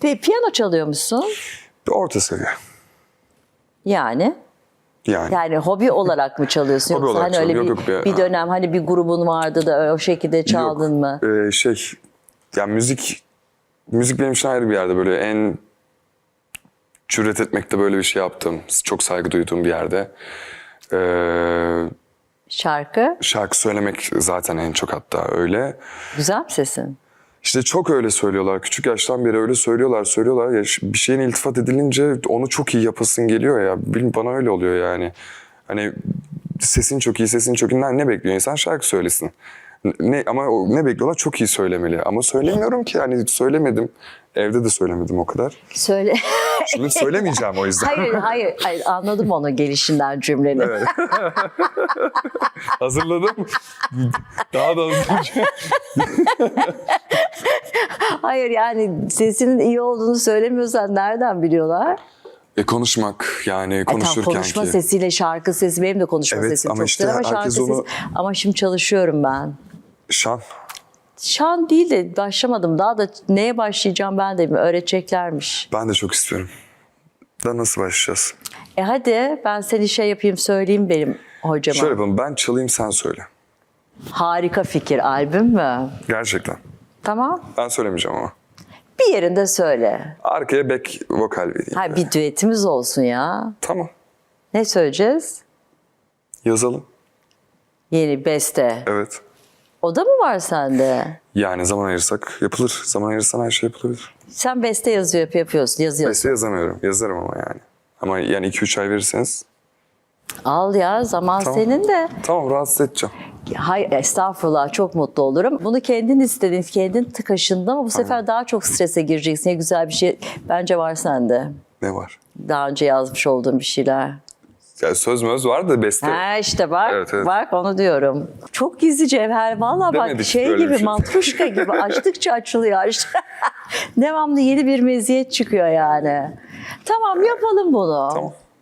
Peki piyano çalıyor musun? Bir orta seviye. Yani Yani. yani hobi olarak mı çalıyorsun Hobi yoksa hani öyle bir. Yok, yok, bir bir- dönem hani bir grubun vardı da o şekilde çaldın mı? Yok, e, şey, yani müzik, müzik benim için ayrı bir yerde. Böyle en cüret etmekte böyle bir şey yaptım. Çok saygı duyduğum bir yerde. Ee, Şarkı şarkı söylemek zaten en çok hatta öyle. güzel mi sesin? İşte çok öyle söylüyorlar. Küçük yaştan beri öyle söylüyorlar, söylüyorlar. Ya bir şeyin iltifat edilince onu çok iyi yapasın geliyor ya. Bana öyle oluyor yani. Hani sesin çok iyi, sesin çok iyi. Ne bekliyor insan? Şarkı söylesin. Ne, ama ne bekliyorlar? Çok iyi söylemeli. Ama söylemiyorum ki. Hani söylemedim. Evde de söylemedim o kadar. Söyle. Şimdi söylemeyeceğim o yüzden. hayır, hayır hayır anladım onu gelişinden cümleni. Hazırladım. Daha da hızlı. Hayır yani sesinin iyi olduğunu söylemiyorsan nereden biliyorlar? E, konuşmak yani Ay, tamam, konuşurken konuşma ki. sesiyle şarkı sesi benim de konuşma Evet, sesim ama çok işte güzel ama şarkı herkes sesi onu- ama şimdi çalışıyorum ben. Şan. Şan değil de başlamadım. Daha da neye başlayacağım ben de bilmiyorum. Öğreteceklermiş. Ben de çok istiyorum. Da nasıl başlayacağız? E hadi ben seni şey yapayım söyleyeyim benim hocama. Şöyle yapalım. Ben çalayım sen söyle. Harika fikir. Albüm mü? Gerçekten. Tamam. Ben söylemeyeceğim ama. Bir yerinde söyle. Arkaya back vokal vereyim. Ha bir düetimiz olsun ya. Tamam. Ne söyleyeceğiz? Yazalım. Yeni beste. Evet. O da mı var sende? Yani zaman ayırsak yapılır. Zaman ayırsan her şey yapılabilir. Sen beste yazıyor yap- yapıyorsun, yazıyorsun. Beste yazamıyorum. Yazarım ama yani. Ama yani 2-3 ay verirseniz. Al ya zaman Tamam. senin de. Tamam rahatsız edeceğim. Hayır estağfurullah çok mutlu olurum. Bunu kendin istedin, kendin tıkaşında ama bu sefer daha çok strese gireceksin. Ne güzel bir şey bence var sende. Ne var? Daha önce yazmış olduğun bir şeyler. Ya söz möz var da beste. Ha işte bak, Evet, evet. bak onu diyorum. Çok gizli cevher. Valla bak şey gibi, şey. matruşka gibi açtıkça açılıyor. Devamlı yeni bir meziyet çıkıyor yani. Tamam yapalım bunu. Tamam.